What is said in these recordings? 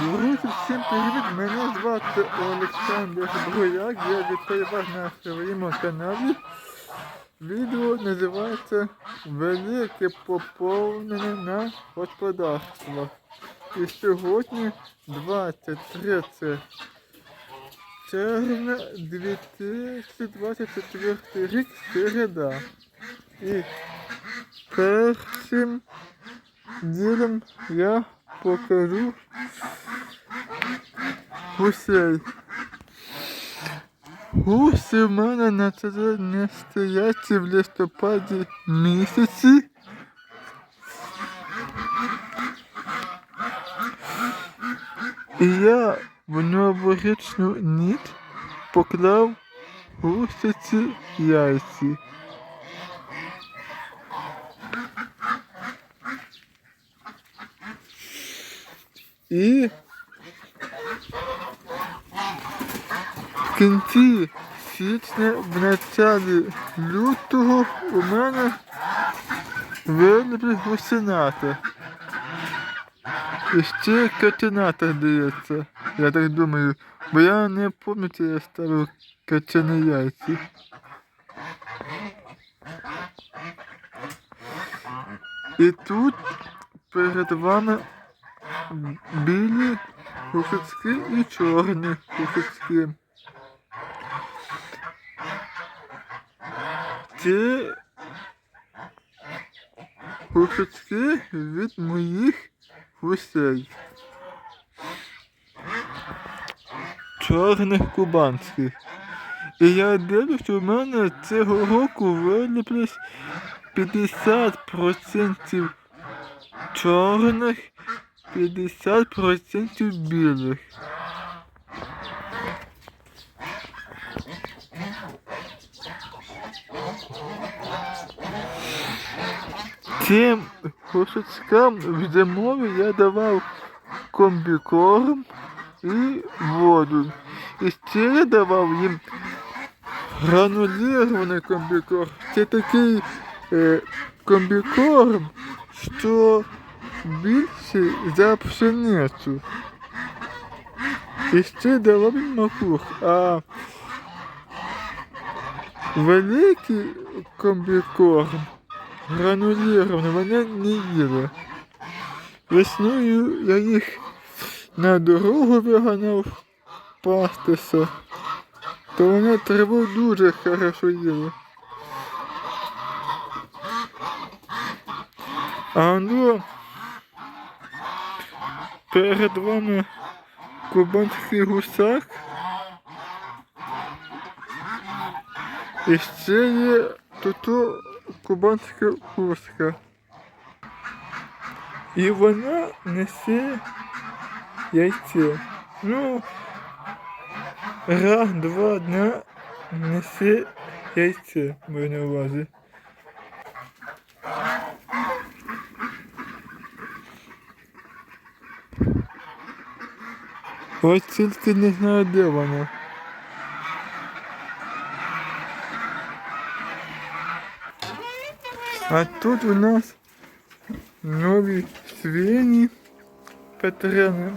Друзі, всім привіт! Мене звати Олександр Брояк, я вітаю вас на своєму каналі. Відео називається Велике поповнення на господарство. І сьогодні 23 червня 2024 рік середа. І першим ділом я покажу гусей. Гуси в мене на це не стоять в листопаді місяці. І я в новорічну ніч поклав гусиці яйці. І в кінці січня, в началі лютого у мене виліплять гусената. І ще качената дається, я так думаю, бо я не пам'ятаю, я ставив качані яйці. І тут перед вами білі кухицькі і чорні кухицькі. Ці кухицькі від моїх гусей. Чорних кубанських. І я дивлюсь, що в мене цього року виліплять 50% чорних 50% білих. Цим кошечкам в зимові я давав комбікорм і воду. І ще давав їм гранулірований комбікорм. Це такий е, комбікорм, що більший за пшеницю. І ще давав їм макух, а великий комбікорм гранулірований вони не їли. Весною я їх на дорогу виганяв пастися, то вони траву дуже хорошо їли. А ну перед вами кубанський гусак. І ще є тут кубанська гуска. І вона несе яйце. Ну, раз, два дня несе яйце, маю на увазі. Ось тільки не знаю, де вона. А тут у нас нові свині Петрени.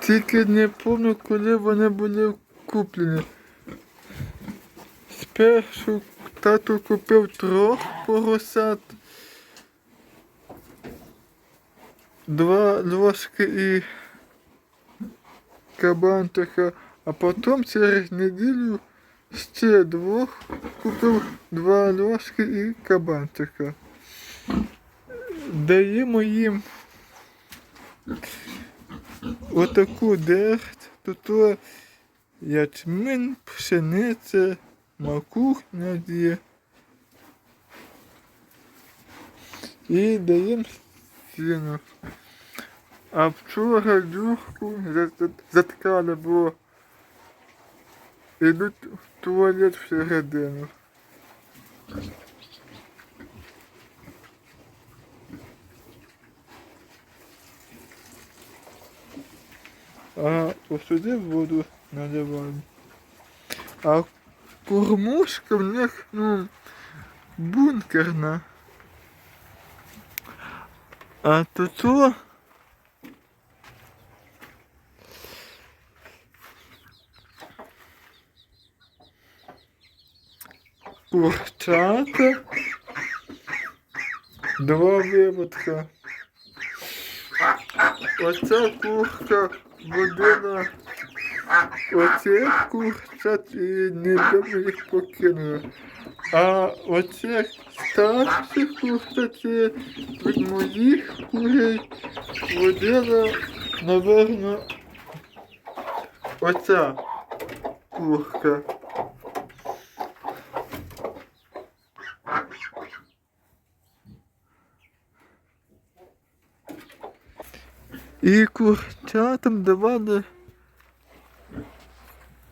Тільки не пам'ятаю, коли вони були куплені. Спершу тато купив трьох поросят. Два ложки і кабантика, а потім через неділю ще двох купив два ложки і кабантика. Даємо їм отаку дерть, тут ячмин, пшениця, макух надіє. І даємо сіно. А вчора люхку заткали, бо йдуть в туалет всередину. А посюди воду наливаємо. А кормушка в них, ну, бункерна. А що? Курчата. Два виводка. Оця курка водила оцих курчат і недавно їх покинула. А оцих старших курчат це від моїх курей водила, наверно, оця курка. І курчатам давали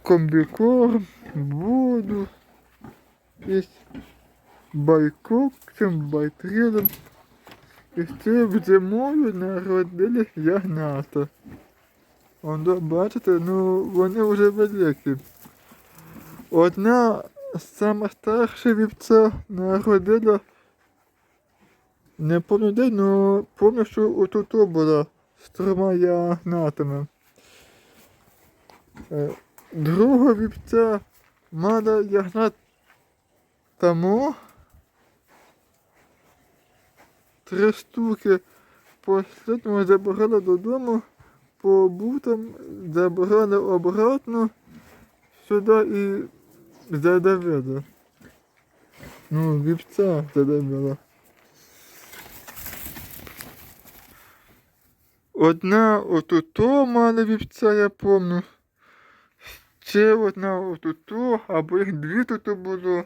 комбікорм, воду, із байкоксом, байтрилом. І це зимою народили ягнята. Воно, бачите, ну вони вже великі. Одна сама старша вівця народила не пам'ятаю день, але пам'ятаю, що отут була з трьома ягнатами. Е, Друга вівця мала ягнат тому три штуки посліднього забирала додому, побув там, забирали обратно сюди і задавили. Ну, вівця задавила. Одна отуто мала вівця, я помню. Ще одна отуто, або їх дві тут було.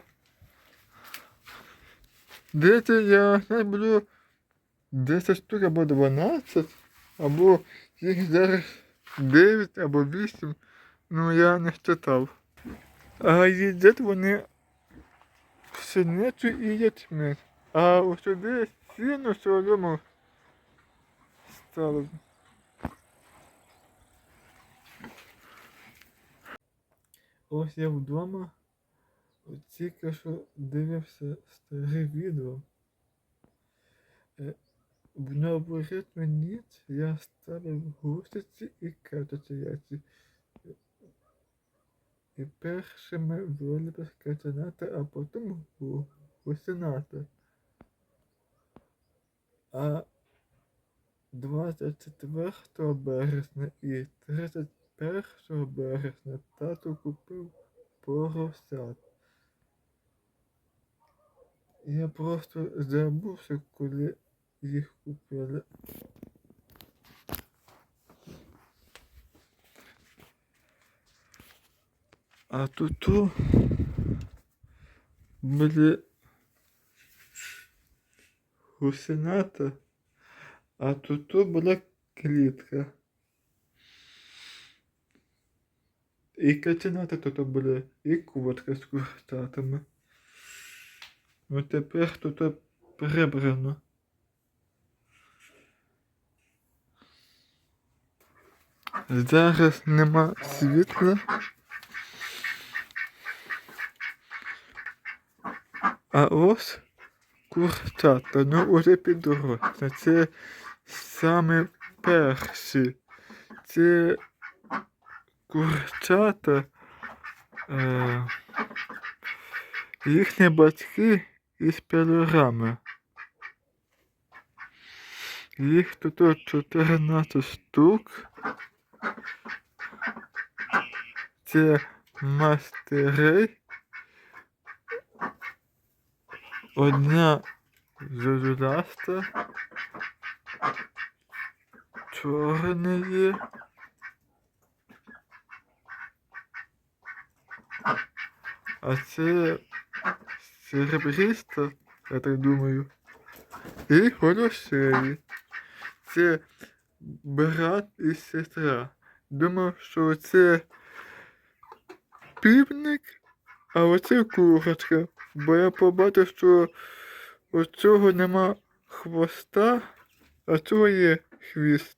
Десь я не було 10 штук або 12, або їх зараз 9 або 8. Ну я не читав. А їдять вони пшеницю і ячмень. А ось сюди сіно солому стало. Ось я вдома тільки що дивився старе відео. Новорітну ніч я ставив гусиці і катиці яйці. І першими виліпив катенята, а потім гу- гусената. А 24 березня і 31 березня тато купив поросят. Я просто забувся, коли їх купили. А тут були гусената, а тут була клітка. І каченята тут були, і куртка з курчатами. Ну тепер тут прибрано. Зараз нема світла. А ось курчата, ну уже підросла. Це саме перші. Це курчата. Е, їхні батьки із пілорами. Їх тут 14 штук. Це мастери. Одна зозуляста. Чорне є. А це серебріста, я так думаю. І голосеї. Це брат і сестра. Думав, що це півник, а оце курочка. Бо я побачив, що у цього нема хвоста, а цього є хвіст.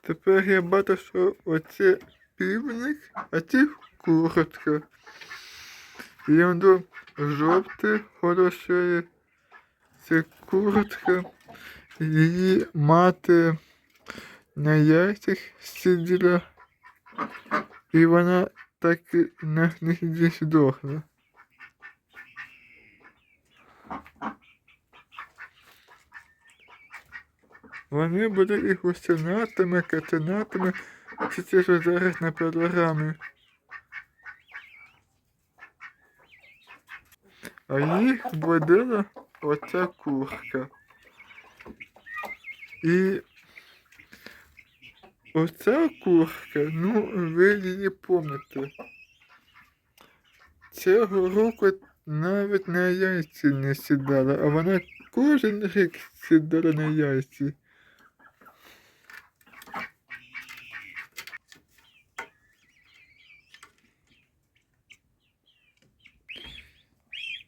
Тепер я бачу, що оце півник, а це курочка. І воно жовте, хороше, Це курочка. Її мати на яйцях сиділа. І вона так на гнізді здохла. Вони були і гусенятами, катенятами, всі ті, що зараз на програмі. А їх водила оця курка. І оця курка, ну, ви її помните. Цього року навіть на яйці не сідала, а вона кожен рік сідала на яйці.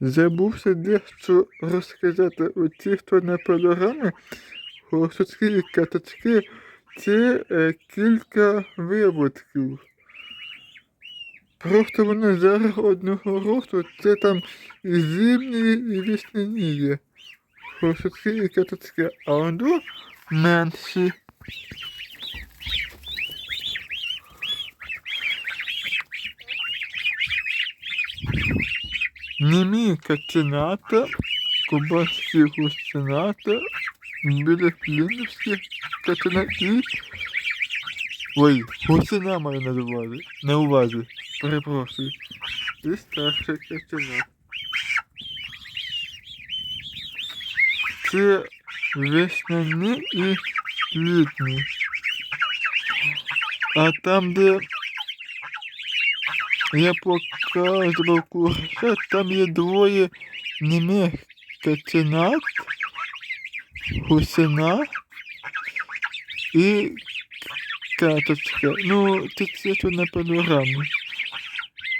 Забувся дещо розказати. Оці, хто на програмі, горсочки і каточки, це е, кілька виводків. Просто вони зараз одного росту, це там і зимні, і весняні є. Горсочки і каточки, а воно менші. Німі качената, кубанські гусената, білокліновські качената і... Ой, гусена маю на увазі. На увазі. Перепрошую. І старша качена. Це весняні і літні. А там, де я показував курса, там є двоє німих каченят, гусена і каточка. Ну, це тут на панорамі.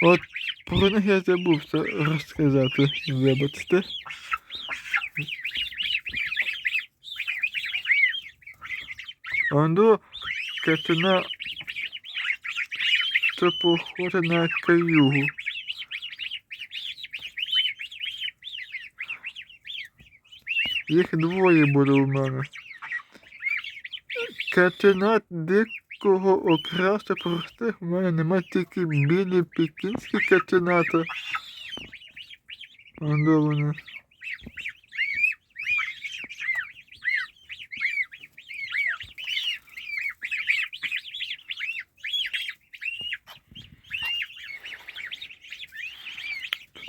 От про них я забувся розказати, вибачте. Оно качана, що похоже на каюгу. Їх двоє буде у мене. Качанат дикого окрасу простих у мене нема тільки білі пекінські качаната. А?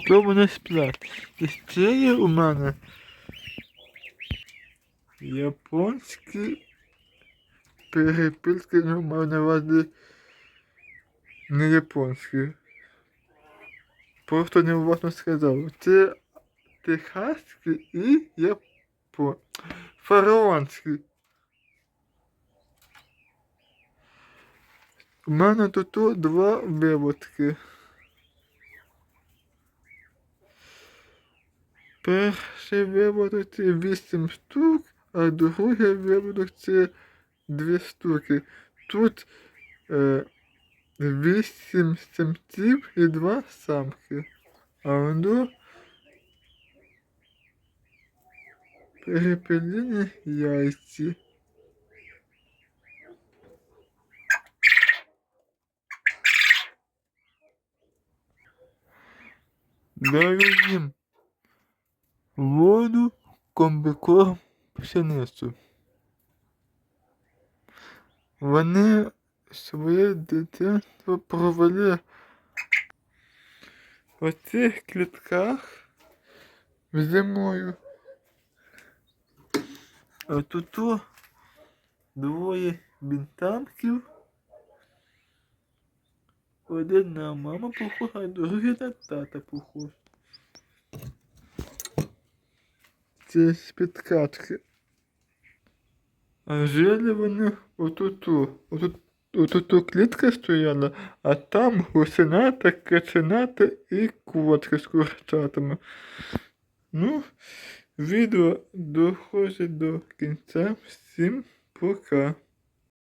То вони сплять. І ще є у мене японські перепілки, ну, маю на увазі не японські. Просто неуважно сказав. Це техаські і япон... фараонські. У мене тут два виводки. Перший виводок це 8 штук, а другий виводок це 2 штуки. Тут е, 8 самців і 2 самки. А воно перепелені яйці. Їм воду, комбикорм, пшеницю. Вони своє дитинство провели в цих клітках зимою. А тут двоє бінтамків. Один на маму похож, а другий на тата похож. Це з підкатки. А жили вони отуту. Отут, отуту клітка стояла, а там гусената, качената і квотки з курчатами. Ну, відео доходить до кінця. Всім пока.